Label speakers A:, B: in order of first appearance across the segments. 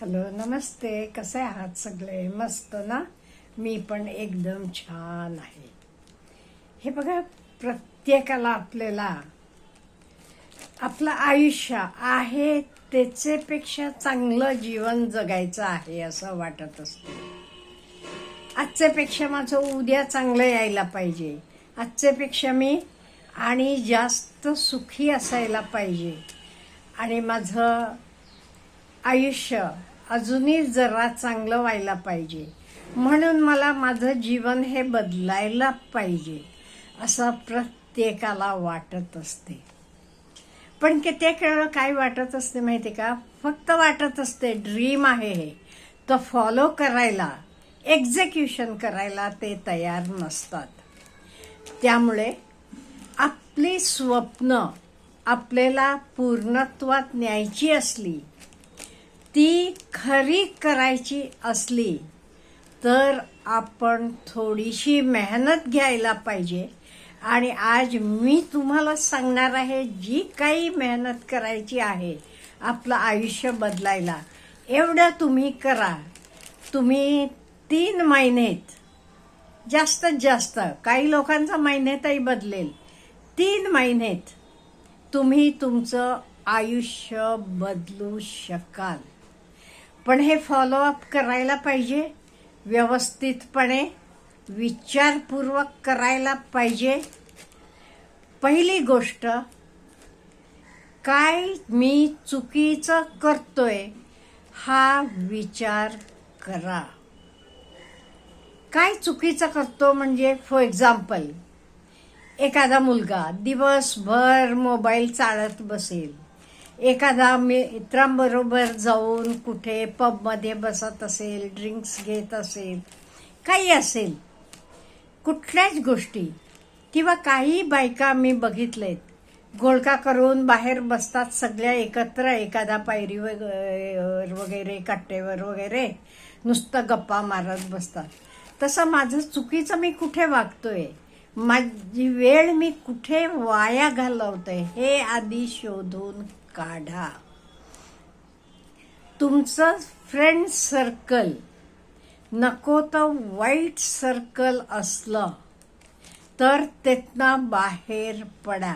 A: Hello नमस्ते. कसे आहात सगळे? मस्त ना? मी पण एकदम छान आहे. हे बघा प्रत्येकाला आपल्याला आपलं आयुष्य आहे त्याचेपेक्षा चांगलं जीवन जगायचं आहे असं वाटत असतं. आजच्यापेक्षा माझं उद्या चांगलं यायला पाहिजे. आजच्यापेक्षा मी आणि जास्त सुखी असायला पाहिजे. आणि माझं आयुष्य अजूनही जरा चांगलं व्हायला पाहिजे. म्हणून मला माझं जीवन हे बदलायला पाहिजे असं प्रत्येकाला वाटत असते. पण कित्येक वेळा काय वाटत असते माहिती का? फक्त वाटत असते ड्रीम आहे हे. तर फॉलो करायला एक्झिक्युशन करायला ते तयार नसतात. त्यामुळे आपली स्वप्न आपल्याला पूर्णत्वात न्यायची असली खरी करायची असली तर आपण थोडीशी मेहनत घ्यायला पाहिजे. आणि आज मी तुम्हाला सांगणार आहे जी काही मेहनत करायची आहे आपलं आयुष्य बदलायला. एवढं तुम्ही करा. तुम्ही तीन महिनेत जास्तीत जास्त काही लोकांचा महिन्यातही बदलेल. तीन महिनेत तुम्ही तुमचं आयुष्य बदलू शकाल. पण हे फॉलोअप करायला पाहिजे. व्यवस्थितपणे विचारपूर्वक करायला पाहिजे. पहिली गोष्ट काय मी चुकीचं करतोय हा विचार करा. काय चुकीचं करतो म्हणजे फॉर एक्झाम्पल एखादा मुलगा दिवसभर मोबाईल चालत बसेल. एखादा मित्रांबरोबर जाऊन कुठे पबमध्ये बसत असेल ड्रिंक्स घेत असेल काही असेल कुठल्याच गोष्टी किंवा काही बायका मी बघितलेत गोळका करून बाहेर बसतात सगळ्या एकत्र एखादा पायरीवर वगैरे कट्टेवर वगैरे नुसतं गप्पा मारत बसतात. तसं माझं चुकीचं मी कुठे वागतोय? माझी वेळ मी कुठे वाया घालवतोय? हे आधी शोधून काढा. तुमचं फ्रेंड सर्कल नको तर वाईट सर्कल असलं तर त्यातनं बाहेर पडा.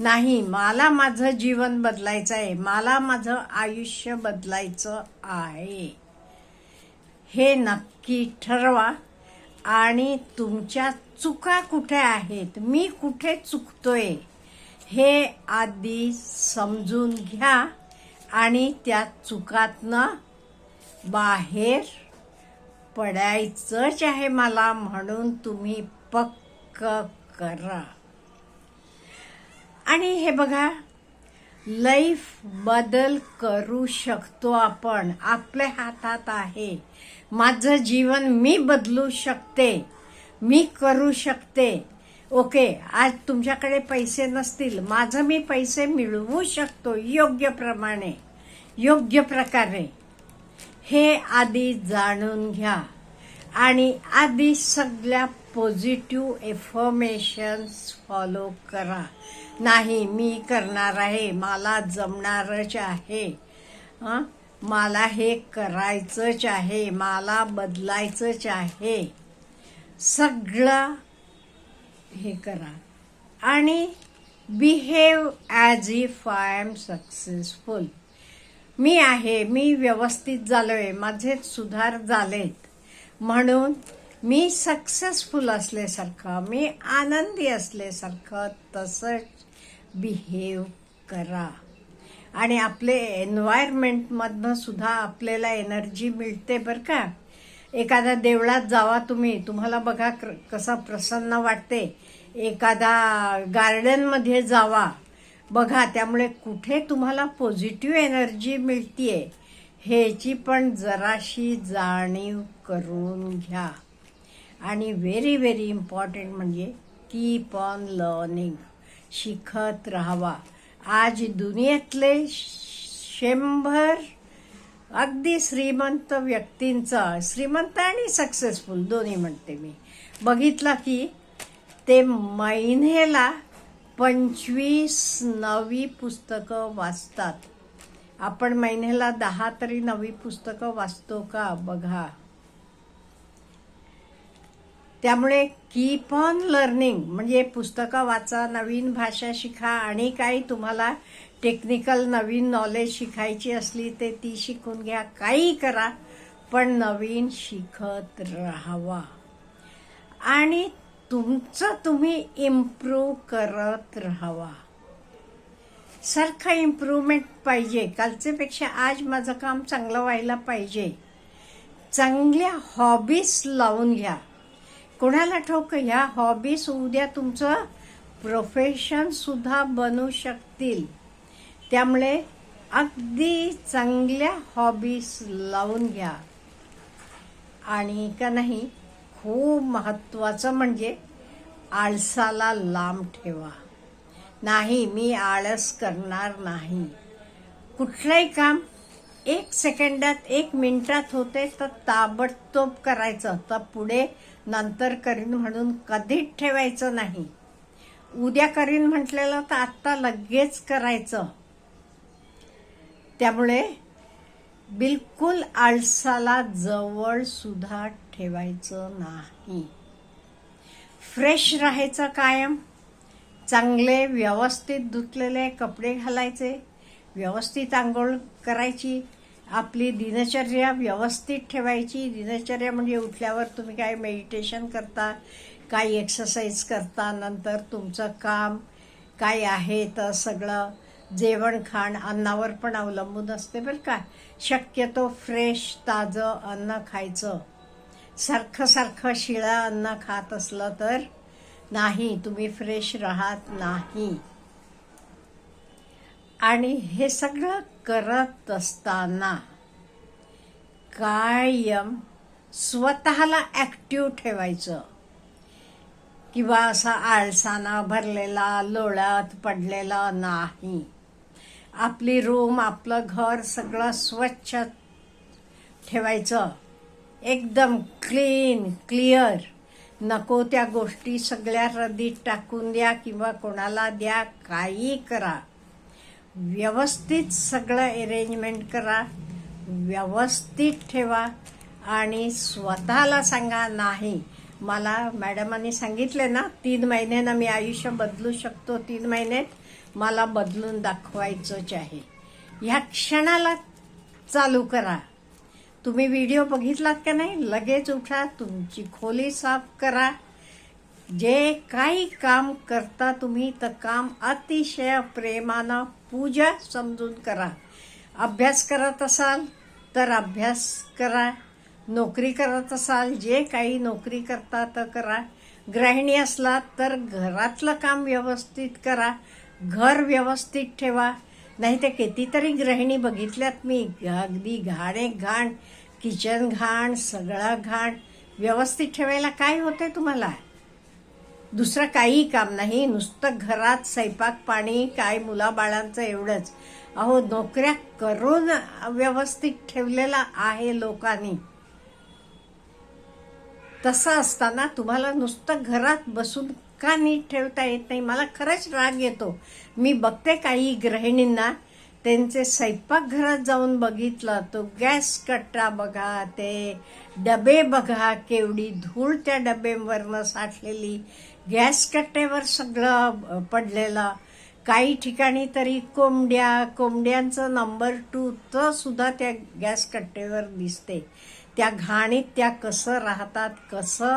A: नाही मला माझं जीवन बदलायचं आहे. मला माझं आयुष्य बदलायचं आहे. हे नक्की ठरवा. आणि तुमच्या चुका कुठे आहेत? मी कुठे चुकतोय? हे आधी समजून घ्या आणि त्या चुकातनं बाहेर पडायचंच आहे मला म्हणून तुम्ही पक्क करा. आणि हे बघा लाईफ बदल करू शकतो आपण आपल्या हातात आहे. माझं जीवन मी बदलू शकते मी करू शकते. ओके आज तुमच्याकडे पैसे नसतील. माझं मी पैसे मिळवू शकतो योग्य प्रमाणे योग्य प्रकारे. हे आधी जाणून घ्या. आणि आधी सगळ्या पॉझिटिव्ह एफॉर्मेशन्स फॉलो करा. नाही मी करणार आहे मला जमणारच आहे. मला हे करायचंच आहे मला बदलायचंच आहे. सगळं हे करा. आणि behave as if I am successful मी आहे मी व्यवस्थित झालो आहे माझे सुधार झालेत. म्हणून मी सक्सेसफुल असल्यासारखं मी आनंदी असल्यासारखं तसंच बिहेव करा. आणि आपले एन्व्हायरमेंटमधनं सुद्धा आपल्याला एनर्जी मिळते बरं का? एखाद्या देवळात जावा तुम्ही. तुम्हाला बघा कसा प्रसन्न वाटते. एखादा गार्डनमध्ये जावा. बघा त्यामुळे कुठे तुम्हाला पॉझिटिव्ह एनर्जी मिळतीये ह्याची पण जराशी जाणीव करून घ्या. आणि व्हेरी व्हेरी इम्पॉर्टंट म्हणजे कीप ऑन लर्निंग शिकत राहावा. आज दुनियेतले शंभर अगदी श्रीमंत व्यक्तींचा श्रीमंत आणि सक्सेसफुल दोन्ही म्हणते मी. बघितलं की ते महिन्याला पंचवीस नवी पुस्तकं वाचतात. आपण महिन्याला दहा तरी नवी पुस्तकं वाचतो का? बघा. त्यामुळे कीप ऑन लर्निंग म्हणजे पुस्तकं वाचा नवीन भाषा शिका आणि काही तुम्हाला टेक्निकल नवीन नॉलेज शिकायची असली ते ती शिकून घ्या. काही करा पण नवीन शिकत राहावा. आणि तुमचं तुम्ही इम्प्रूव्ह करत राहावा. सारखं इम्प्रूव्हमेंट पाहिजे. कालचेपेक्षा आज माझं काम चांगलं व्हायला पाहिजे. चांगल्या हॉबीज लावून घ्या. कोणाला ठोक ह्या हॉबीज उद्या तुमचं प्रोफेशनसुद्धा बनू शकतील. त्यामुळे अगदी चांगल्या हॉबीज लावून घ्या. आणि का नाही खूप महत्वाचं म्हणजे आळसाला लांब ठेवा. नाही मी आळस करणार नाही. कुठलंही काम एक सेकंडात एक मिनिटात होते तर ताबडतोब करायचं. तर पुढे नंतर करीन म्हणून कधीच ठेवायचं नाही. उद्या करीन म्हटलेलं तर आत्ता लगेच करायचं. त्यामुळे बिलकुल आळसाला जवळ सुद्धा ठेवायचं नाही. फ्रेश राहायचं कायम. चांगले व्यवस्थित धुतलेले कपडे घालायचे. व्यवस्थित आंघोळ करायची. आपली दिनचर्या व्यवस्थित ठेवायची. दिनचर्या म्हणजे उठल्यावर तुम्ही काय मेडिटेशन करता काय एक्सरसाइज करता नंतर तुमचं काम काय आहे तर सगळं जेवण खाण अन्नावर पण अवलंबून असते बरं का. शक्यतो फ्रेश ताजं अन्न खायचं. सारखं सारखं शिळं अन्न खात असलं तर नाही तुम्ही फ्रेश राहत नाही. आणि हे सगळं करत असताना कायम स्वतःला ॲक्टिव्ह ठेवायचं. किंवा असा आळसाना भरलेला लोळत पडलेला नाही. आपली रूम आपलं घर सगळं स्वच्छ ठेवायचं. एकदम क्लीन क्लिअर नको त्या गोष्टी सगळ्या रदीत टाकून द्या किंवा कोणाला द्या काही करा. व्यवस्थित सगळं अरेंजमेंट करा व्यवस्थित ठेवा आणि स्वतःला सांगा नाही मला मॅडमांनी सांगितले ना तीन महिन्यानं मी आयुष्य बदलू शकतो तीन महिन्यात मला बदलून दाखवायचंच आहे. ह्या क्षणाला चालू करा. तुम्ही व्हिडिओ बघितलात का नाही? लगेच उठा तुमची खोली साफ करा. जे काही काम करता तुम्ही तर काम अतिशय प्रेमानं पूजा समजून करा. अभ्यास करत असाल तर अभ्यास करा. नोकरी करत असाल जे काही नोकरी करता तर करा. गृहिणी असलात तर घरातलं काम व्यवस्थित करा. घर व्यवस्थित ठेवा. नाही तर कितीतरी गृहिणी बघितल्यात मी अगदी घाणे घाण किचन घाण सगळं घाण. व्यवस्थित ठेवायला काय होते तुम्हाला? दुसरं काही काम नाही. नुसतं घरात स्वयंपाक पाणी काय मुलाबाळांचं एवढंच. अहो नोकऱ्या करून व्यवस्थित ठेवलेला आहे लोकांनी. तसं असताना तुम्हाला नुसतं घरात बसून का नीट ठेवता येत नाही. मला खरंच राग येतो. मी बघते काही गृहिणींना. त्यांचे स्वयंपाकघरात जाऊन बघितलं. तो गॅस कट्टा बघा ते डबे बघा केवढी धूळ त्या डब्यांवरनं साठलेली. गॅस कट्ट्यावर सगळं पडलेलं. काही ठिकाणी तरी कोंबड्या कोंबड्यांचं नंबर टू तर सुद्धा त्या गॅस कट्टेवर दिसते. त्या घाणीत त्या कसं राहतात कसं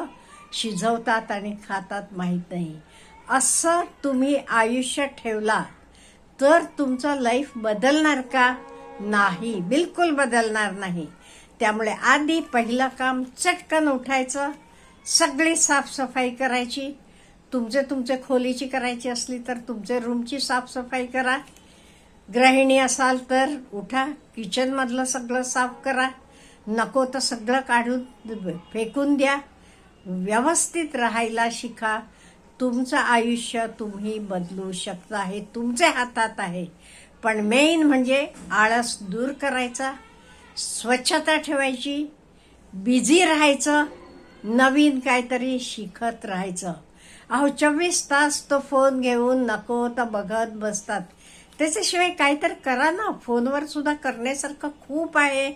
A: शिजवतात आणि खातात माहीत नाही असं तुम्ही आयुष्य ठेवला तर तुमचं लाईफ बदलणार का? नाही बिलकुल बदलणार नाही. त्यामुळे आधी पहिलं काम चटकन उठायचं सगळी साफसफाई करायची. तुमचे तुमचे खोलीची करायची असली तर तुमचे रूमची साफसफाई करा. गृहिणी असाल तर उठा किचनमधलं सगळं साफ करा. नको तर सगळं काढून फेकून द्या. व्यवस्थित राहायला शिका. तुमचं आयुष्य तुम्ही बदलू शकता हे तुमच्या हातात आहे. पण मेन म्हणजे आळस दूर करायचा स्वच्छता ठेवायची बिझी राहायचं नवीन काहीतरी शिकत राहायचं. अहो चोवीस तास तो फोन घेऊन नको तर बघत बसतात. त्याच्याशिवाय काहीतरी करा ना. फोनवर सुद्धा करण्यासारखं खूप आहे.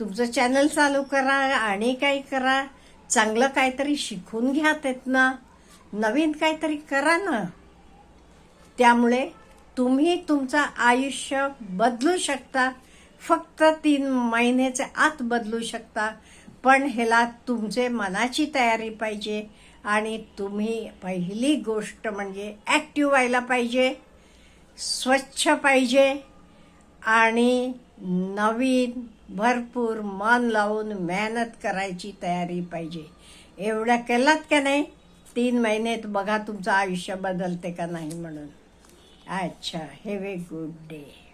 A: तुमचं चॅनल चालू करा आणि काही करा. चांगलं काहीतरी शिकून घ्या ना नवीन काहीतरी करा ना. त्यामुळे तुम्ही तुमचं आयुष्य बदलू शकता. फक्त तीन महिन्याच्या आत बदलू शकता. पण ह्याला तुमचे मनाची तयारी पाहिजे. आणि तुम्ही पहिली गोष्ट म्हणजे ॲक्टिव्ह व्हायला पाहिजे. स्वच्छ पाहिजे. आणि नवीन भरपूर मन लावून मेहनत करायची तयारी पाहिजे. एवढ्या केलात का नाही? तीन महिन्यात बघा तुमचं आयुष्य बदलते का नाही म्हणून. अच्छा हॅव ए गुड डे